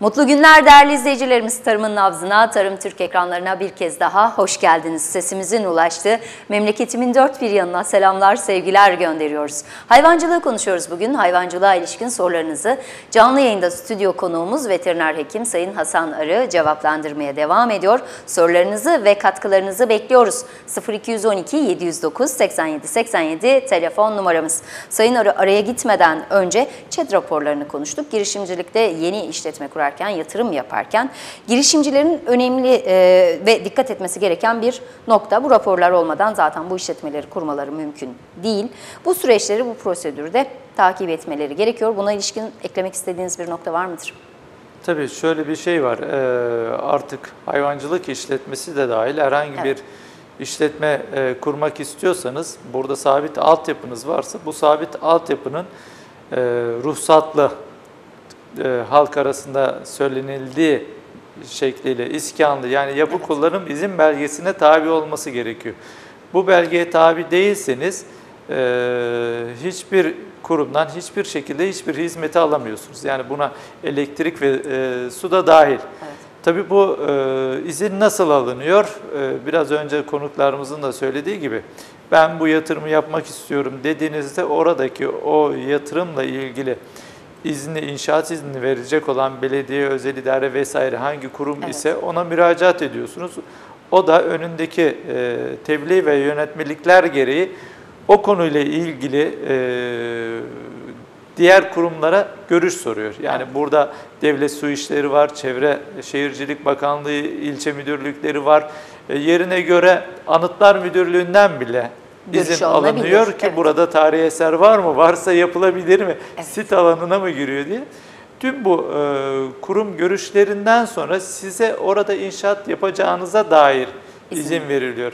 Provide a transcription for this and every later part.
Mutlu günler değerli izleyicilerimiz. Tarımın nabzına, Tarım Türk ekranlarına bir kez daha hoş geldiniz. Sesimizin ulaştığı memleketimin dört bir yanına selamlar, sevgiler gönderiyoruz. Hayvancılığı konuşuyoruz bugün. Hayvancılığa ilişkin sorularınızı canlı yayında stüdyo konuğumuz veteriner hekim Sayın Hasan Arı cevaplandırmaya devam ediyor. Sorularınızı ve katkılarınızı bekliyoruz. 0212 709 87 87 telefon numaramız. Sayın Arı araya gitmeden önce ÇED raporlarını konuştuk. Girişimcilikte yeni işletme kurar kurarken, yatırım yaparken girişimcilerin önemli e, ve dikkat etmesi gereken bir nokta. Bu raporlar olmadan zaten bu işletmeleri kurmaları mümkün değil. Bu süreçleri bu prosedürde takip etmeleri gerekiyor. Buna ilişkin eklemek istediğiniz bir nokta var mıdır? Tabii şöyle bir şey var. Ee, artık hayvancılık işletmesi de dahil herhangi evet. bir işletme e, kurmak istiyorsanız burada sabit altyapınız varsa bu sabit altyapının e, ruhsatlı e, halk arasında söylenildiği şekliyle iskanlı yani yapı evet. kullanım izin belgesine tabi olması gerekiyor. Bu belgeye tabi değilseniz e, hiçbir kurumdan hiçbir şekilde hiçbir hizmeti alamıyorsunuz. Yani buna elektrik ve e, su da dahil. Evet. Tabii bu e, izin nasıl alınıyor? E, biraz önce konuklarımızın da söylediği gibi ben bu yatırımı yapmak istiyorum dediğinizde oradaki o yatırımla ilgili izni, inşaat izni verecek olan belediye, özel idare vesaire hangi kurum evet. ise ona müracaat ediyorsunuz. O da önündeki e, tebliğ ve yönetmelikler gereği o konuyla ilgili e, diğer kurumlara görüş soruyor. Yani evet. burada Devlet Su İşleri var, Çevre Şehircilik Bakanlığı ilçe müdürlükleri var. E, yerine göre Anıtlar Müdürlüğü'nden bile izin alınıyor ki evet. burada tarihi eser var mı? Varsa yapılabilir mi? Evet. Sit alanına mı giriyor diye. Tüm bu e, kurum görüşlerinden sonra size orada inşaat yapacağınıza dair izin, izin veriliyor.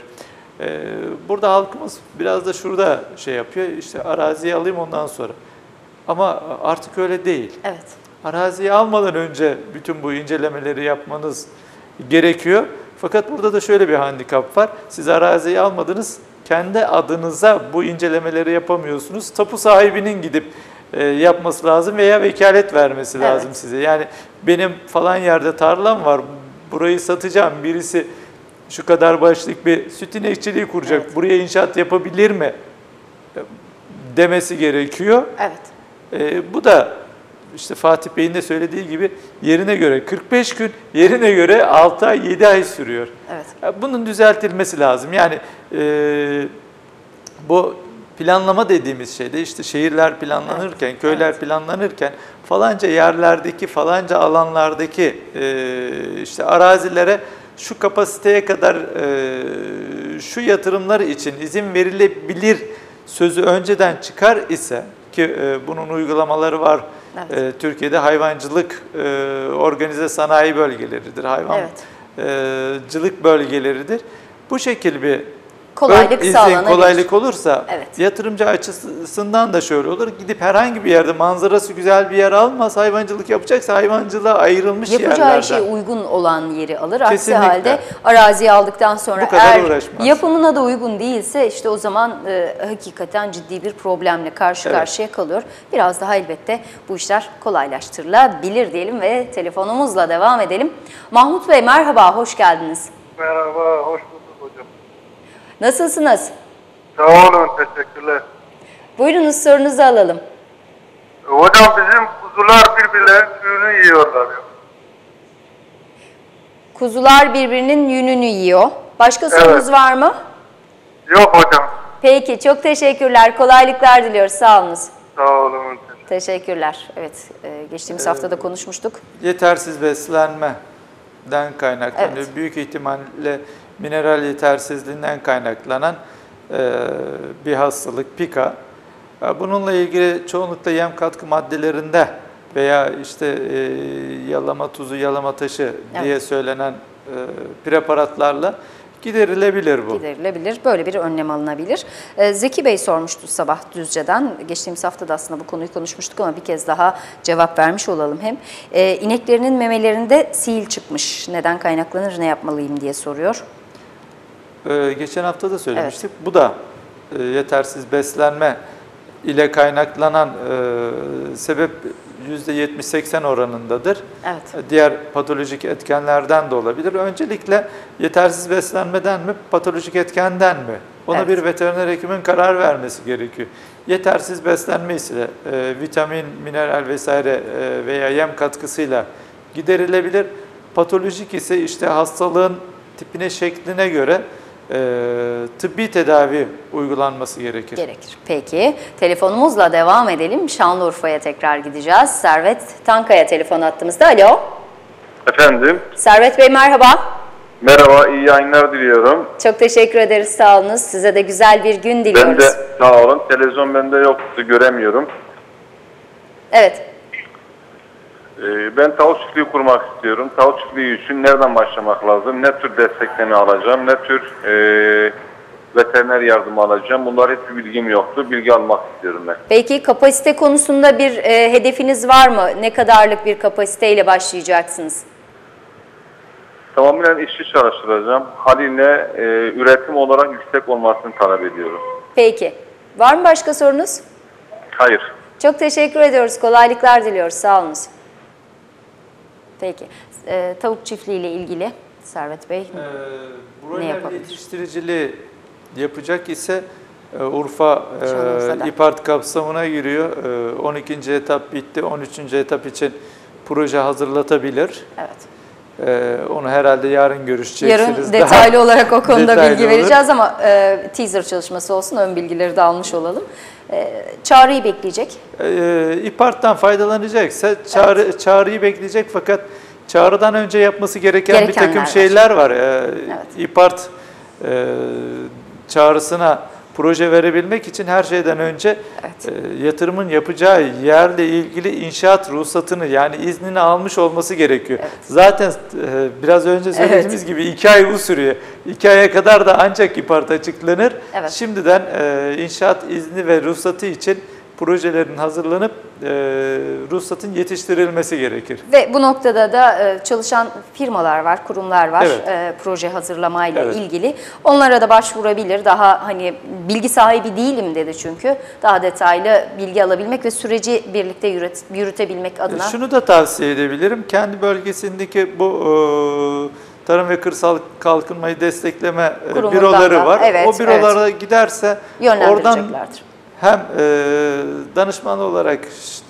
E, burada halkımız biraz da şurada şey yapıyor, işte araziyi alayım ondan sonra. Ama artık öyle değil. Evet. Araziyi almadan önce bütün bu incelemeleri yapmanız gerekiyor. Fakat burada da şöyle bir handikap var. Siz araziyi almadınız, kendi adınıza bu incelemeleri yapamıyorsunuz. Tapu sahibinin gidip e, yapması lazım veya vekalet vermesi evet. lazım size. Yani benim falan yerde tarlam var, burayı satacağım, birisi şu kadar başlık bir süt inekçiliği kuracak, evet. buraya inşaat yapabilir mi demesi gerekiyor. Evet. E, bu da işte Fatih Bey'in de söylediği gibi yerine göre 45 gün, yerine göre 6 ay, 7 ay sürüyor. Evet. Bunun düzeltilmesi lazım. Yani e, bu planlama dediğimiz şeyde işte şehirler planlanırken, evet. köyler evet. planlanırken falanca yerlerdeki, falanca alanlardaki e, işte arazilere şu kapasiteye kadar e, şu yatırımlar için izin verilebilir sözü önceden çıkar ise ki e, bunun uygulamaları var Evet. E, Türkiye'de hayvancılık e, organize sanayi bölgeleridir, hayvancılık evet. bölgeleridir. Bu şekil bir kolaylık izin, kolaylık olursa evet. yatırımcı açısından da şöyle olur. Gidip herhangi bir yerde manzarası güzel bir yer almaz. Hayvancılık yapacaksa hayvancılığa ayrılmış Yapacağı yerlerden. Yapacağı şey uygun olan yeri alır. Kesinlikle. Aksi halde araziyi aldıktan sonra eğer uğraşmaz. yapımına da uygun değilse işte o zaman e, hakikaten ciddi bir problemle karşı evet. karşıya kalıyor. Biraz daha elbette bu işler kolaylaştırılabilir diyelim ve telefonumuzla devam edelim. Mahmut Bey merhaba, hoş geldiniz. Merhaba, hoş Nasılsınız? Sağ olun, teşekkürler. Buyurunuz sorunuzu alalım. Hocam bizim kuzular birbirlerinin suyunu yiyorlar. Kuzular birbirinin yününü yiyor. Başka sorunuz evet. var mı? Yok hocam. Peki, çok teşekkürler. Kolaylıklar diliyoruz. Sağ olunuz. Sağ olun. Teşekkürler. Evet, e, geçtiğimiz ee, hafta da konuşmuştuk. Yetersiz beslenmeden kaynaklanıyor. Evet. Büyük ihtimalle mineral yetersizliğinden kaynaklanan e, bir hastalık, pika. E, bununla ilgili çoğunlukla yem katkı maddelerinde veya işte e, yalama tuzu, yalama taşı evet. diye söylenen preparatlarla Giderilebilir bu. Giderilebilir. Böyle bir önlem alınabilir. Zeki Bey sormuştu sabah Düzce'den. Geçtiğimiz hafta da aslında bu konuyu konuşmuştuk ama bir kez daha cevap vermiş olalım hem. İneklerinin memelerinde sil çıkmış. Neden kaynaklanır, ne yapmalıyım diye soruyor. Ee, geçen hafta da söylemiştik. Evet. Bu da e, yetersiz beslenme ile kaynaklanan e, sebep %70-80 oranındadır. Evet. Diğer patolojik etkenlerden de olabilir. Öncelikle yetersiz beslenmeden mi, patolojik etkenden mi? Ona Evet. bir veteriner hekimin karar vermesi gerekiyor. Yetersiz beslenme ise e, vitamin, mineral vesaire e, veya yem katkısıyla giderilebilir. Patolojik ise işte hastalığın tipine, şekline göre e, tıbbi tedavi uygulanması gerekir. Gerekir. Peki. Telefonumuzla devam edelim. Şanlıurfa'ya tekrar gideceğiz. Servet Tankaya telefon attığımızda. Alo. Efendim, Servet Bey merhaba. merhaba, iyi yayınlar diliyorum. Çok teşekkür ederiz. Sağ olunuz. Size de güzel bir gün diliyoruz. Ben de sağ olun, televizyon bende yoktu, göremiyorum. Evet. Ee, ben tavuk çiftliği kurmak istiyorum. Tavuk çiftliği için nereden başlamak lazım? Ne tür desteklerini alacağım? Ne tür e, veteriner yardım alacağım? Bunlar hiçbir bilgim yoktu. Bilgi almak istiyorum ben. Peki kapasite konusunda bir e, hedefiniz var mı? Ne kadarlık bir kapasiteyle başlayacaksınız? Tamamen işçi çalıştıracağım. Haliyle e, üretim olarak yüksek olmasını talep ediyorum. Peki. Var mı başka sorunuz? Hayır. Çok teşekkür ediyoruz. Kolaylıklar diliyoruz. Sağ olunuz. Peki. E, tavuk çiftliği ile ilgili Servet Bey. Ee, Ne yapabilir? yetiştiriciliği yapacak ise e, Urfa e. İPART kapsamına giriyor. E, 12. etap bitti. 13. etap için proje hazırlatabilir. Evet. E, onu herhalde yarın görüşeceksiniz. Yarın Daha detaylı olarak o konuda bilgi olur. vereceğiz ama e, teaser çalışması olsun. Ön bilgileri de almış olalım. E, çağrıyı bekleyecek. E, İPART'tan faydalanacaksa çağrı, çağrıyı bekleyecek fakat çağrıdan önce yapması gereken bir takım var. şeyler var. E, İPART e, çağrısına proje verebilmek için her şeyden önce Evet. e, yatırımın yapacağı yerle ilgili inşaat ruhsatını yani iznini almış olması gerekiyor. Zaten e, biraz önce söylediğimiz gibi iki ay bu sürüyor. İki aya kadar da ancak İPART açıklanır. Evet. Şimdiden e, inşaat izni ve ruhsatı için projelerin hazırlanıp e, ruhsatın yetiştirilmesi gerekir. Ve bu noktada da e, çalışan firmalar var, kurumlar var Evet. e, proje hazırlamayla Evet. ilgili. Onlara da başvurabilir. Daha hani bilgi sahibi değilim dedi çünkü. Daha detaylı bilgi alabilmek ve süreci birlikte yürüt, yürütebilmek adına. Şunu da tavsiye edebilirim. Kendi bölgesindeki bu e, tarım ve kırsal kalkınmayı destekleme e, Kurumundan büroları da, var. evet, o bürolara giderse oradan. Hem e, danışman olarak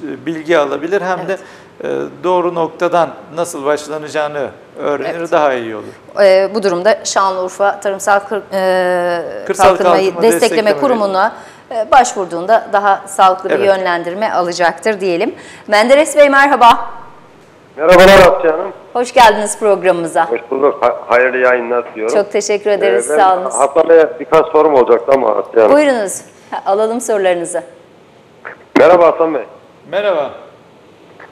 bilgi alabilir hem Evet. de e, doğru noktadan nasıl başlanacağını öğrenir Evet. daha iyi olur. E, bu durumda Şanlıurfa Tarımsal Kır, e, Kırsal Kalkınmayı Kalkınma Destekleme, Destekleme Kurumu'na e, başvurduğunda daha sağlıklı bir Evet. yönlendirme alacaktır diyelim. Menderes Bey merhaba. Merhabalar Asya Hanım. Hoş geldiniz programımıza. Hoş bulduk. Ha- hayırlı yayınlar diliyorum. Çok teşekkür ederiz. Ee, Sağ. Hasan Bey'e birkaç sorum olacaktı ama Asya Hanım. Buyurunuz. Ha, Alalım sorularınızı. Merhaba Hasan Bey. Merhaba.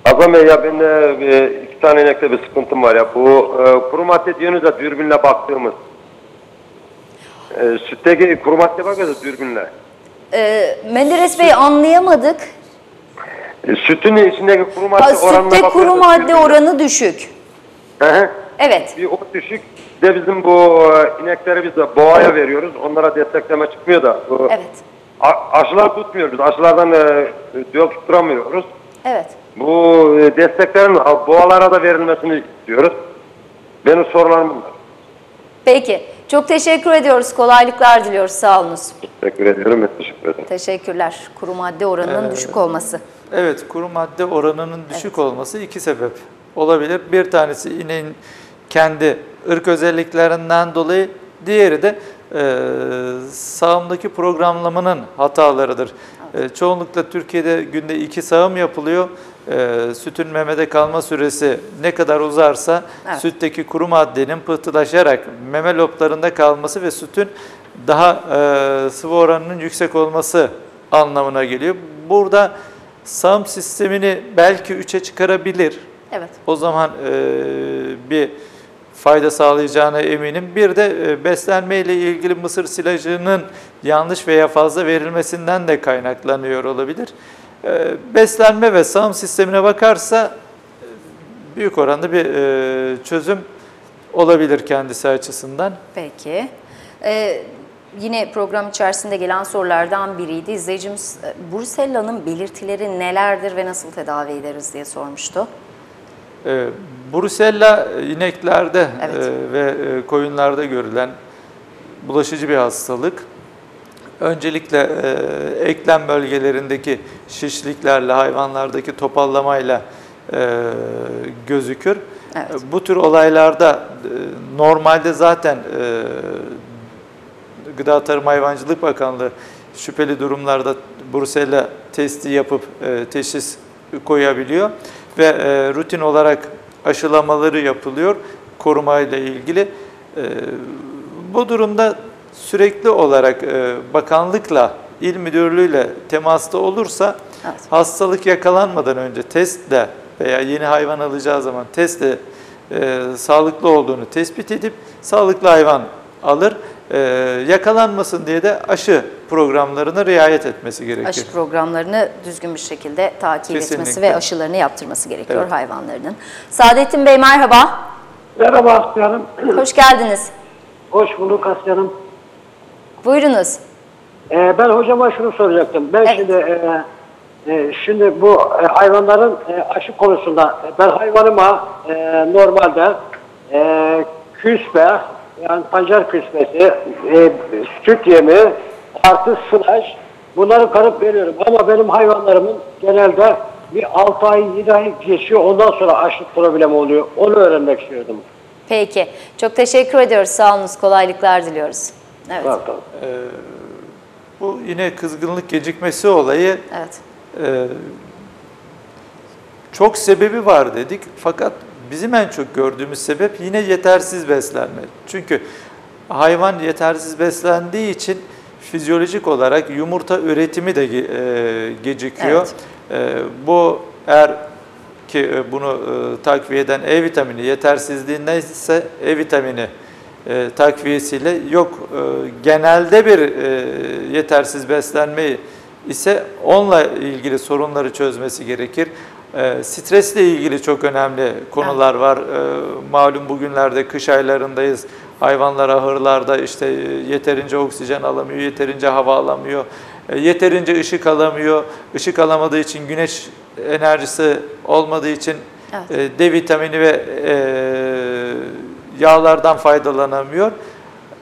Hasan Bey ya benim de e, iki tane inekte bir sıkıntım var ya. Bu e, kuru madde diyorsunuz da dürbünle baktığımız. E, sütteki kuru madde bakıyoruz dürbünle. Ee, Menderes Bey anlayamadık. E, sütün içindeki kuru madde Ha, oranına sütte bakıyoruz kuru madde dürbünle. oranı düşük. Hı hı. Evet. Bir o düşük. Bir de bizim bu e, inekleri biz de boğaya veriyoruz. Onlara destekleme çıkmıyor da. Bu, Evet. Aşılar tutmuyor biz. Aşılardan e, tutturamıyoruz. Evet. Bu e, desteklerin boğalara da verilmesini istiyoruz. Benim sorularım bunlar. Peki. Çok teşekkür ediyoruz. Kolaylıklar diliyoruz. Sağ olunuz. Teşekkür ediyorum. Teşekkür ederim. Teşekkürler. Kuru madde oranının düşük olması. Evet, kuru madde oranının düşük olması iki sebep olabilir. Bir tanesi ineğin kendi ırk özelliklerinden dolayı, diğeri de sağımdaki programlamanın hatalarıdır. E, çoğunlukla Türkiye'de günde iki sağım yapılıyor. E, sütün memede kalma süresi ne kadar uzarsa Evet. sütteki kuru maddenin pıhtılaşarak meme loblarında kalması ve sütün daha e, sıvı oranının yüksek olması anlamına geliyor. Burada sağım sistemini belki 3'e çıkarabilir. Evet. O zaman e, bir fayda sağlayacağına eminim. Bir de e, beslenme ile ilgili mısır silajının yanlış veya fazla verilmesinden de kaynaklanıyor olabilir. E, beslenme ve sağım sistemine bakarsa e, büyük oranda bir çözüm olabilir kendisi açısından. Peki. Ee, yine program içerisinde gelen sorulardan biriydi. İzleyicimiz Brusella'nın belirtileri nelerdir ve nasıl tedavi ederiz diye sormuştu. E, Brusella ineklerde Evet. e, ve e, koyunlarda görülen bulaşıcı bir hastalık. Öncelikle e, eklem bölgelerindeki şişliklerle, hayvanlardaki topallamayla e, gözükür. Evet. Bu tür olaylarda e, normalde zaten e, Gıda Tarım Hayvancılık Bakanlığı şüpheli durumlarda Brusella testi yapıp e, teşhis koyabiliyor ve e, rutin olarak aşılamaları yapılıyor korumayla ilgili. E, bu durumda sürekli olarak e, bakanlıkla, il müdürlüğüyle temasta olursa Evet. hastalık yakalanmadan önce testle veya yeni hayvan alacağı zaman testle e, sağlıklı olduğunu tespit edip sağlıklı hayvan alır. E, yakalanmasın diye de aşı programlarına riayet etmesi gerekir. Aşı programlarını düzgün bir şekilde takip etmesi Kesinlikle. ve aşılarını yaptırması gerekiyor Evet. hayvanlarının. Saadettin Bey merhaba, Merhaba Aslanım. hoş geldiniz. Hoş bulduk Aslanım. Buyurunuz. Ee, ben hocama şunu soracaktım. Ben Evet. şimdi e, e, şimdi bu e, hayvanların e, aşı konusunda e, ben hayvanıma e, normalde e, küspe yani pancar küspesi, e, süt yemi artı sılaj bunları karıp veriyorum. Ama benim hayvanlarımın genelde bir 6 ay 7 ay geçiyor ondan sonra açlık problemi oluyor. Onu öğrenmek istiyordum. Peki, çok teşekkür ediyoruz. Sağ olunuz, kolaylıklar diliyoruz. Evet, Tamam, tamam. Bu yine kızgınlık gecikmesi olayı evet. e, çok sebebi var dedik fakat bizim en çok gördüğümüz sebep yine yetersiz beslenme. Çünkü hayvan yetersiz beslendiği için fizyolojik olarak yumurta üretimi de e, gecikiyor. E, bu eğer ki e, bunu e, takviye eden E vitamini yetersizliğinden ise E vitamini e, takviyesiyle yok e, genelde bir e, yetersiz beslenme ise onunla ilgili sorunları çözmesi gerekir. E, stresle ilgili çok önemli konular var. E, malum bugünlerde kış aylarındayız. Hayvanlar ahırlarda işte e, yeterince oksijen alamıyor, yeterince hava alamıyor, e, yeterince ışık alamıyor. Işık alamadığı için güneş enerjisi olmadığı için Evet. e, D vitamini ve e, yağlardan faydalanamıyor.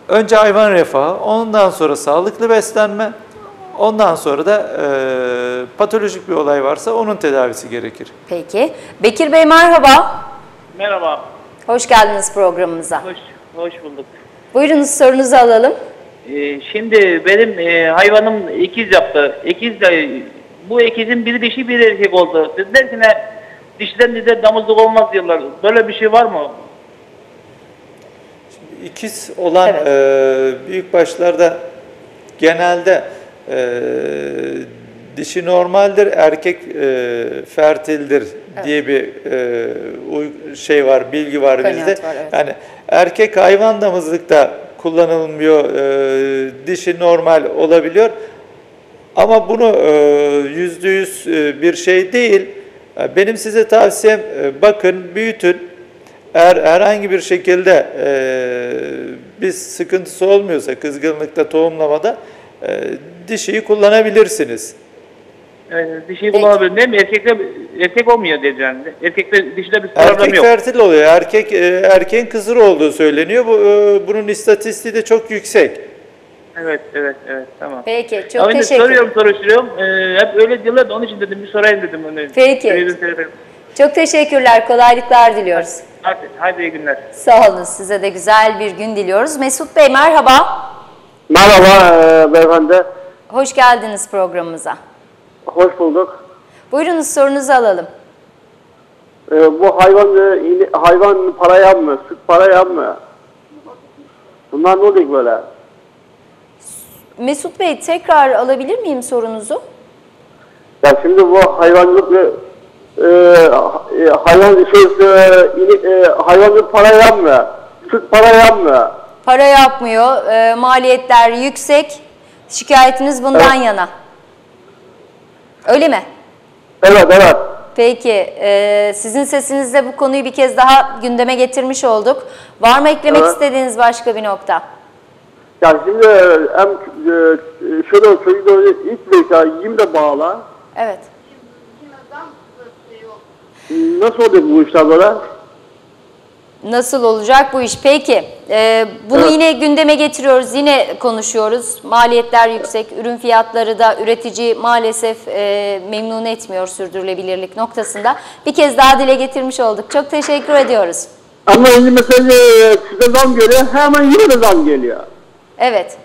Önce hayvan refahı, ondan sonra sağlıklı beslenme, ondan sonra da e, patolojik bir olay varsa onun tedavisi gerekir. Peki. Bekir Bey merhaba, Merhaba, hoş geldiniz programımıza. hoş hoş bulduk. Buyurunuz sorunuzu alalım. Ee, şimdi benim e, hayvanım ikiz yaptı. İkiz de bu ikizin biri dişi bir erkek oldu. Dediler ki ne dişiden dize damızlık olmaz diyorlar. Böyle bir şey var mı? İkiz olan Evet. e, büyük başlarda genelde e, dişi normaldir, erkek e, fertildir diye bir e, şey var, bilgi var Kanaat bizde. var, evet. Yani erkek hayvan damızlıkta kullanılmıyor, e, dişi normal olabiliyor. Ama bunu e, yüzde yüz e, bir şey değil. Benim size tavsiyem e, bakın, büyütün. Eğer herhangi bir şekilde e, bir sıkıntısı olmuyorsa kızgınlıkta, tohumlamada e, dişiyi kullanabilirsiniz. Ee, dişi kullanabilir değil mi? Erkekte erkek olmuyor diyeceğim. Erkekte dişide bir problem Erkek yok. fertil oluyor. Erkek e, erkeğin kısır olduğu söyleniyor. Bu e, bunun istatistiği de çok yüksek. Evet, evet, evet. Tamam. Peki, çok Ama teşekkür soruyorum, soruşturuyorum. Ee, hep öyle diyorlar da onun için dedim bir sorayım dedim onu. Peki. Çok teşekkürler, kolaylıklar diliyoruz. Hadi, hadi iyi günler. Sağ olun, size de güzel bir gün diliyoruz. Mesut Bey merhaba, Merhaba e, beyefendi. Hoş geldiniz programımıza. Hoş bulduk. Buyurunuz sorunuzu alalım. E, bu hayvan e, hayvan paraya mı? Süt paraya mı? Bunlar ne oluyor böyle? Mesut Bey tekrar alabilir miyim sorunuzu? Ya şimdi bu hayvancılık e, e, hayvan şey e, e, hayvancılık paraya mı? Süt paraya mı? Para yapmıyor, e, maliyetler yüksek. Şikayetiniz bundan Evet. yana. Öyle mi? Evet evet. Peki, e, sizin sesinizle bu konuyu bir kez daha gündeme getirmiş olduk. Var mı eklemek Evet. istediğiniz başka bir nokta? Yani şimdi e, hem e, şöyle söyleyeyim ilk yiyeyim de bağla. Evet. Nasıl olacak bu işler böyle? Nasıl olacak bu iş? Peki, e, bunu Evet. yine gündeme getiriyoruz, yine konuşuyoruz. Maliyetler yüksek, ürün fiyatları da üretici maalesef e, memnun etmiyor sürdürülebilirlik noktasında. Bir kez daha dile getirmiş olduk. Çok teşekkür ediyoruz. Ama şimdi mesela size zam geliyor hemen yine de zam geliyor. Evet.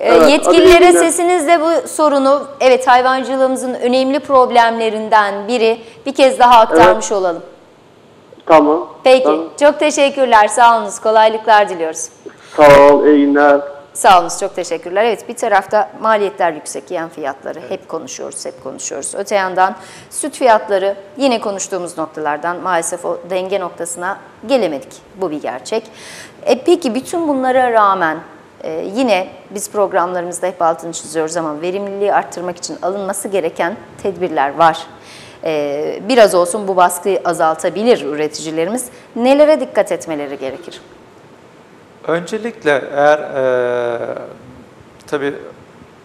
E, Evet, Yetkililere sesinizle bu sorunu, evet hayvancılığımızın önemli problemlerinden biri bir kez daha aktarmış olalım. Tamam. Peki, Tamam. çok teşekkürler, sağ olunuz, kolaylıklar diliyoruz. Sağ ol, iyi günler. Sağ olunuz, çok teşekkürler. Evet, bir tarafta maliyetler yüksek, yem fiyatları hep konuşuyoruz, hep konuşuyoruz. Öte yandan süt fiyatları yine konuştuğumuz noktalardan maalesef o denge noktasına gelemedik. Bu bir gerçek. E peki bütün bunlara rağmen e, yine biz programlarımızda hep altını çiziyoruz ama verimliliği arttırmak için alınması gereken tedbirler var. E, biraz olsun bu baskıyı azaltabilir üreticilerimiz. Nelere dikkat etmeleri gerekir? Öncelikle eğer e, tabii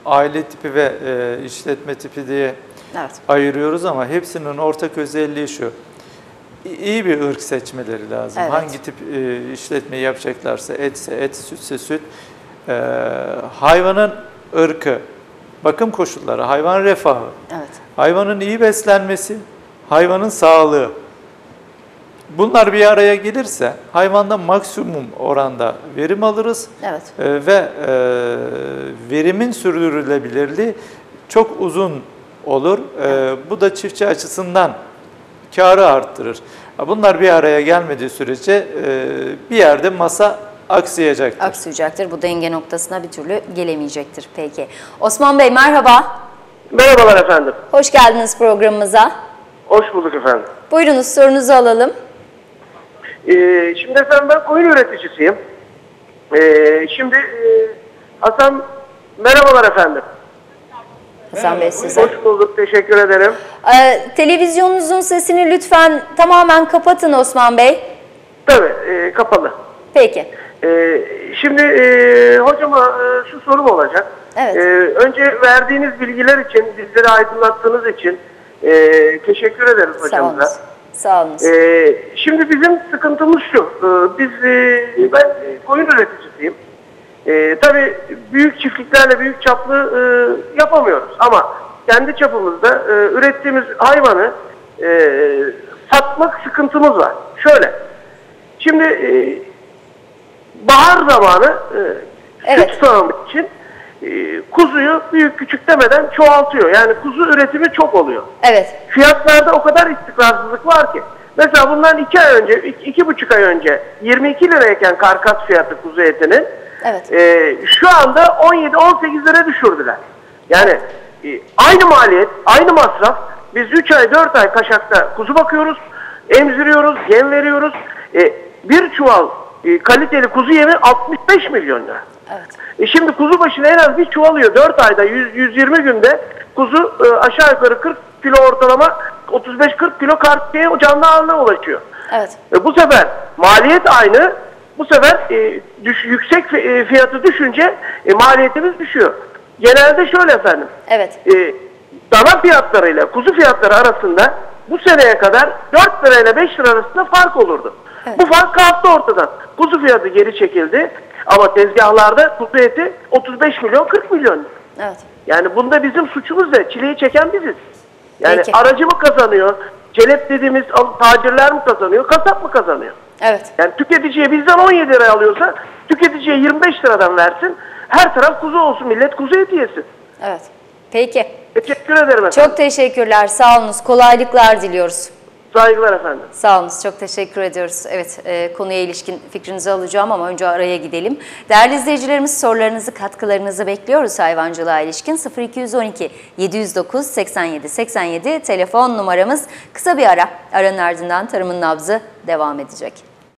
aile tipi ve e, işletme tipi diye Evet. ayırıyoruz ama hepsinin ortak özelliği şu. İyi bir ırk seçmeleri lazım. Evet. Hangi tip e, işletmeyi yapacaklarsa etse et, sütse süt. E, hayvanın ırkı, bakım koşulları, hayvan refahı, Evet. Hayvanın iyi beslenmesi, hayvanın sağlığı. Bunlar bir araya gelirse hayvandan maksimum oranda verim alırız. Evet. Ee, ve e, verimin sürdürülebilirliği çok uzun olur. Ee, bu da çiftçi açısından karı arttırır. Bunlar bir araya gelmediği sürece e, bir yerde masa aksayacaktır. aksayacaktır. Bu denge noktasına bir türlü gelemeyecektir. Peki. Osman Bey merhaba. Merhabalar efendim. Hoş geldiniz programımıza. Hoş bulduk efendim. Buyurunuz sorunuzu alalım. Ee, şimdi efendim ben koyun üreticisiyim. Ee, şimdi e, Hasan merhabalar efendim. Hasan Bey size. Hoş bulduk. Teşekkür ederim. Ee, televizyonunuzun sesini lütfen tamamen kapatın Osman Bey. Tabii e, kapalı. Peki. Ee, şimdi e, hocama e, şu sorum olacak. Evet. Ee, önce verdiğiniz bilgiler için, bizleri aydınlattığınız için e, teşekkür ederiz Sağ hocamıza. olunuz. Sağ olunuz. Ee, şimdi bizim sıkıntımız şu. Ee, biz e, ben e, koyun üreticisiyim. Ee, tabii büyük çiftliklerle büyük çaplı e, yapamıyoruz ama kendi çapımızda e, ürettiğimiz hayvanı e, satmak sıkıntımız var. Şöyle. Şimdi e, bahar zamanı e, Evet. süt sağımı için e, kuzuyu büyük küçük demeden çoğaltıyor. Yani kuzu üretimi çok oluyor Evet. fiyatlarda o kadar istikrarsızlık var ki. Mesela bundan iki ay önce, iki, iki buçuk ay önce 22 lirayken karkas fiyatı kuzu etinin Evet. e, şu anda 17-18 lira düşürdüler. Yani e, aynı maliyet, aynı masraf. Biz 3 ay 4 ay kaşakta kuzu bakıyoruz, emziriyoruz, yem veriyoruz. E, bir çuval e, kaliteli kuzu yemi 65 milyon lira. Evet. E şimdi kuzu başına en az bir çuvalıyor. 4 ayda 100, 120 günde kuzu e, aşağı yukarı 40 kilo ortalama 35-40 kilo karteye canlı ağırlığa ulaşıyor. Evet. E, bu sefer maliyet aynı. Bu sefer e, düş, yüksek e, fiyatı düşünce e, maliyetimiz düşüyor. Genelde şöyle efendim. Evet. E, dana fiyatlarıyla kuzu fiyatları arasında bu seneye kadar 4 lirayla 5 lira arasında fark olurdu. Bu fark kalktı ortadan. Kuzu fiyatı geri çekildi ama tezgahlarda kuzu eti 35 milyon 40 milyon. Evet. Yani bunda bizim suçumuz ne? Çileyi çeken biziz. Yani Peki. aracı mı kazanıyor? Celep dediğimiz tacirler mi kazanıyor? Kasap mı kazanıyor? Evet. Yani tüketiciye bizden 17 lira alıyorsa tüketiciye 25 liradan versin. Her taraf kuzu olsun. Millet kuzu eti yesin. Evet. Peki. Teşekkür ederim efendim. Çok teşekkürler. Sağ olunuz. Kolaylıklar diliyoruz. Saygılar efendim. Sağ olunuz, çok teşekkür ediyoruz. Evet, e, konuya ilişkin fikrinizi alacağım ama önce araya gidelim. Değerli izleyicilerimiz sorularınızı, katkılarınızı bekliyoruz hayvancılığa ilişkin. 0212 709 87 87 telefon numaramız. Kısa bir ara, aranın ardından tarımın nabzı devam edecek.